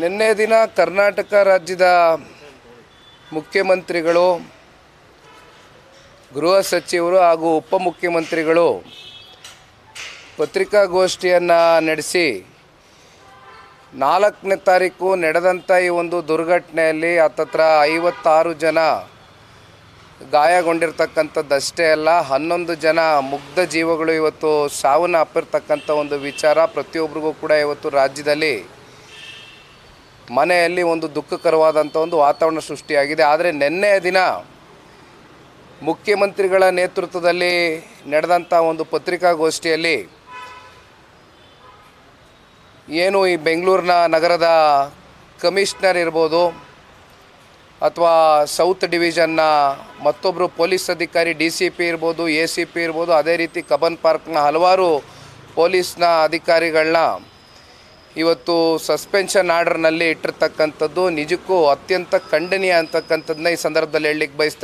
ನಿನ್ನೆ ದಿನ ಕರ್ನಾಟಕ ರಾಜ್ಯದ ಮುಖ್ಯಮಂತ್ರಿಗಳು, ಗೃಹ ಸಚಿವರು ಹಾಗೂ ಉಪಮುಖ್ಯಮಂತ್ರಿಗಳು ಪತ್ರಿಕಾಗೋಷ್ಠಿಯನ್ನು ನಡೆಸಿ ನಾಲ್ಕನೇ ತಾರೀಕು ನಡೆದಂಥ ಈ ಒಂದು ದುರ್ಘಟನೆಯಲ್ಲಿ ಹತ್ತತ್ರ ಐವತ್ತಾರು ಜನ ಗಾಯಗೊಂಡಿರ್ತಕ್ಕಂಥದ್ದಷ್ಟೇ ಅಲ್ಲ, ಹನ್ನೊಂದು ಜನ ಮುಗ್ಧ ಜೀವಗಳು ಇವತ್ತು ಸಾವನ್ನ ಅಪ್ಪಿರ್ತಕ್ಕಂಥ ಒಂದು ವಿಚಾರ ಪ್ರತಿಯೊಬ್ಬರಿಗೂ ಕೂಡ ಇವತ್ತು ರಾಜ್ಯದಲ್ಲಿ ಮನೆಯಲ್ಲಿ ಒಂದು ದುಃಖಕರವಾದಂಥ ಒಂದು ವಾತಾವರಣ ಸೃಷ್ಟಿಯಾಗಿದೆ. ಆದರೆ ನಿನ್ನೆಯ ದಿನ ಮುಖ್ಯಮಂತ್ರಿಗಳ ನೇತೃತ್ವದಲ್ಲಿ ನಡೆದಂಥ ಒಂದು ಪತ್ರಿಕಾಗೋಷ್ಠಿಯಲ್ಲಿ ಏನು ಈ ಬೆಂಗಳೂರಿನ ನಗರದ ಕಮಿಷನರ್ ಇರ್ಬೋದು ಅಥವಾ ಸೌತ್ ಡಿವಿಷನ್ನ ಮತ್ತೊಬ್ಬರು ಪೊಲೀಸ್ ಅಧಿಕಾರಿ, ಡಿ ಸಿ ಪಿ ಇರ್ಬೋದು, ಎ ಸಿ ಪಿ ಇರ್ಬೋದು, ಅದೇ ರೀತಿ ಕಬ್ಬನ್ ಪಾರ್ಕ್ನ ಹಲವಾರು ಪೊಲೀಸ್ನ ಅಧಿಕಾರಿಗಳನ್ನ ಇವತ್ತು ಸಸ್ಪೆನ್ಷನ್ ಆರ್ಡರ್ನಲ್ಲಿ ಇಟ್ಟಿರ್ತಕ್ಕಂಥದ್ದು ನಿಜಕ್ಕೂ ಅತ್ಯಂತ ಖಂಡನೀಯ ಅಂತಕ್ಕಂಥದ್ದನ್ನ ಈ ಸಂದರ್ಭದಲ್ಲಿ ಹೇಳಲಿಕ್ಕೆ ಬಯಸ್ತೇನೆ.